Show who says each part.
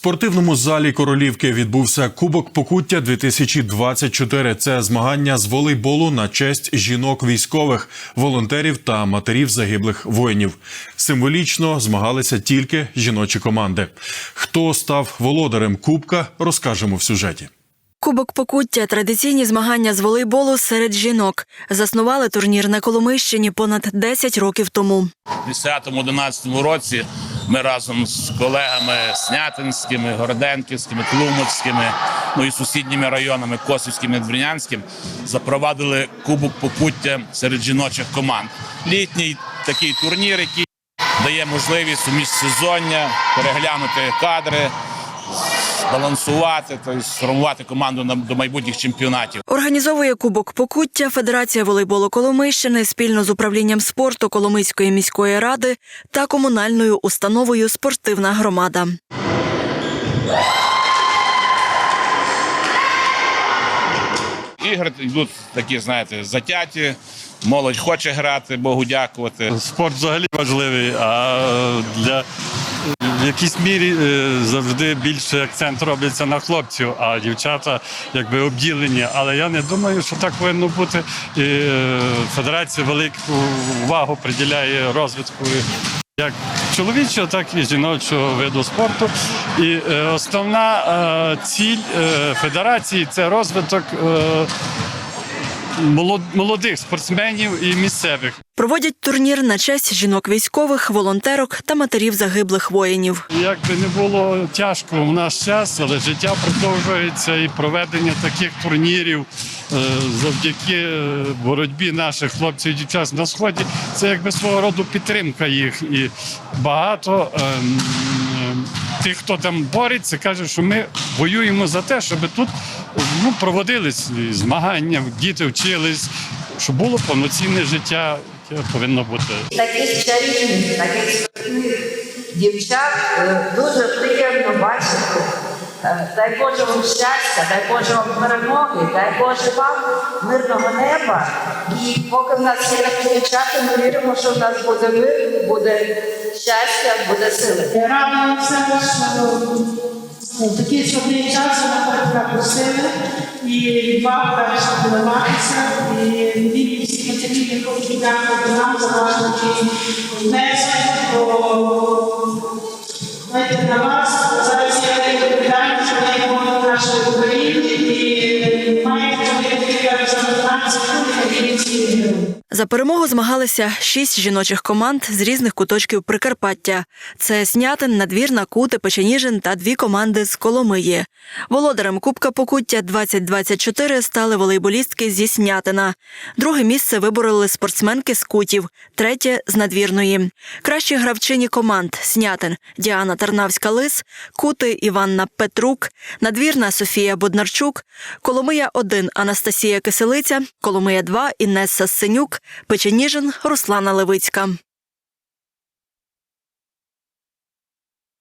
Speaker 1: спортивному залі Королівки відбувся Кубок Покуття 2024. Це змагання з волейболу на честь жінок військових, волонтерів та матерів загиблих воїнів. Символічно змагалися тільки жіночі команди. Хто став володарем Кубка, розкажемо в сюжеті.
Speaker 2: Кубок Покуття традиційні змагання з волейболу серед жінок. Заснували турнір на Коломийщині понад 10 років тому.
Speaker 3: У 10-11 році ми разом з колегами Снятинськими, Городенківськими, клумовськими, ну і сусідніми районами Косівським і запровадили Кубок попуття серед жіночих команд. Літній такий турнір, який дає можливість у міжсезоння переглянути кадри, збалансувати, тобто сформувати команду на- до майбутніх чемпіонатів.
Speaker 2: Організовує Кубок Покуття Федерація волейболу Коломийщини спільно з управлінням спорту Коломийської міської ради та комунальною установою Спортивна громада.
Speaker 3: Ігри йдуть такі, знаєте, затяті. Молодь хоче грати, Богу дякувати.
Speaker 4: Спорт взагалі важливий, а для в якійсь мірі е, завжди більше акцент робиться на хлопців, а дівчата якби обділені. Але я не думаю, що так повинно бути. І е, федерація велику увагу приділяє розвитку. Як чоловічого, так і жіночого виду спорту. І е, основна ціль федерації це розвиток молодих спортсменів і місцевих.
Speaker 2: Проводять турнір на честь жінок військових, волонтерок та матерів загиблих воїнів.
Speaker 4: Як би не було тяжко в наш час, але життя продовжується і проведення таких турнірів е, завдяки е, боротьбі наших хлопців і дівчат на сході. Це якби свого роду підтримка їх. І багато ем, ем, тих, хто там бореться, каже, що ми воюємо за те, щоб тут ну, проводились змагання, діти вчились, щоб було повноцінне життя, яке повинно бути.
Speaker 5: таких чарівних, таких дівчат е, дуже приємно бачити. Е, Дай Боже вам щастя, дай Боже вам перемоги, дай Боже вам мирного неба. І поки в нас є такі дівчата, ми віримо, що в нас буде мир, буде щастя, буде сили.
Speaker 6: Я рада все, що ну, в такий складний час так просили і відвага теж подаватися. І від всіх матерів хочу дякувати нам за ваш такий внесок. Знаєте, на вас зараз є відповідальність, що є нашої України і маєте зробити
Speaker 2: За перемогу змагалися шість жіночих команд з різних куточків Прикарпаття. Це Снятин, Надвірна, Кути, Печеніжин та дві команди з Коломиї. Володарем Кубка Покуття 2024 стали волейболістки зі Снятина. Друге місце вибороли спортсменки з Кутів, третє з Надвірної. Кращі гравчині команд Снятин Діана Тарнавська-Лис, Кути Іванна Петрук, Надвірна Софія Боднарчук, Коломия 1 Анастасія Киселиця, Коломия 2 Інеса Синюк, Печеніжин Руслана Левицька.